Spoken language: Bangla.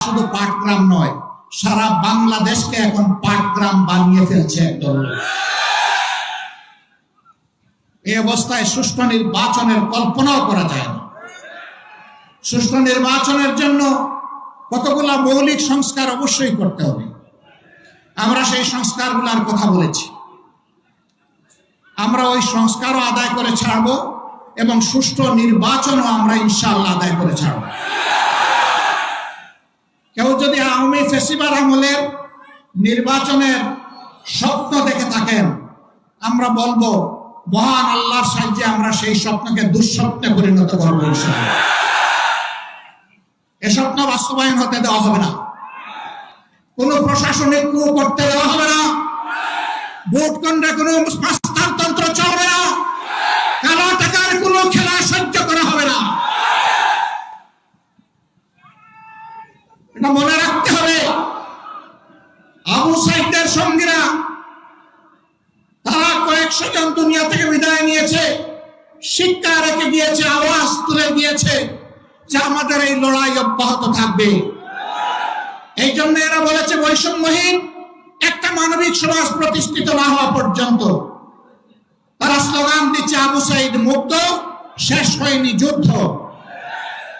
শুধু পাটগ্রাম নয়, সারা বাংলাদেশকে এখন পাটগ্রাম বানিয়ে ফেলছে একদল। এই অবস্থায় সুষ্ঠু নির্বাচনের কল্পনাও করা যায় না। সুষ্ঠু নির্বাচনের জন্য কতগুলা মৌলিক সংস্কার অবশ্যই করতে হবে। আমরা সেই সংস্কারগুলোর কথা বলেছি। আমরা ওই সংস্কারও আদায় করে ছাড়ব এবং সুষ্ঠু নির্বাচনও আমরা ইনশাল্লাহ আদায় করে ছাড়ব। কেউ যদি আওয়ামী ফেসিবার আমলের নির্বাচনের স্বপ্ন দেখে থাকেন, আমরা বলব, মহান আল্লাহর সাহায্যে আমরা সেই স্বপ্নকে দুঃস্বপ্নে পরিণত করব এ স্বপ্ন বাস্তবায়ন হতে দেওয়া হবে না। কোনো প্রশাসনিক কু করতে দেওয়া হবে না। ভোট কেন্দ্রে কোনো হস্তান্তর চলবে এটা মনে রাখতে হবে। আবু সাইদের সঙ্গীরা তারা কয়েকশো জন দুনিয়া থেকে বিদায় নিয়েছে। শিক্ষা রেখে গিয়েছে, আওয়াজ তুলে দিয়েছে যে আমাদের এই লড়াই অব্যাহত থাকবে। এই জন্য এরা বলেছে, বৈষম্যহীন একটা মানবিক সমাজ প্রতিষ্ঠিত না হওয়া পর্যন্ত। তারা স্লোগান দিচ্ছে, আবু সাইদ মুক্ত, শেষ হয়নি যুদ্ধ।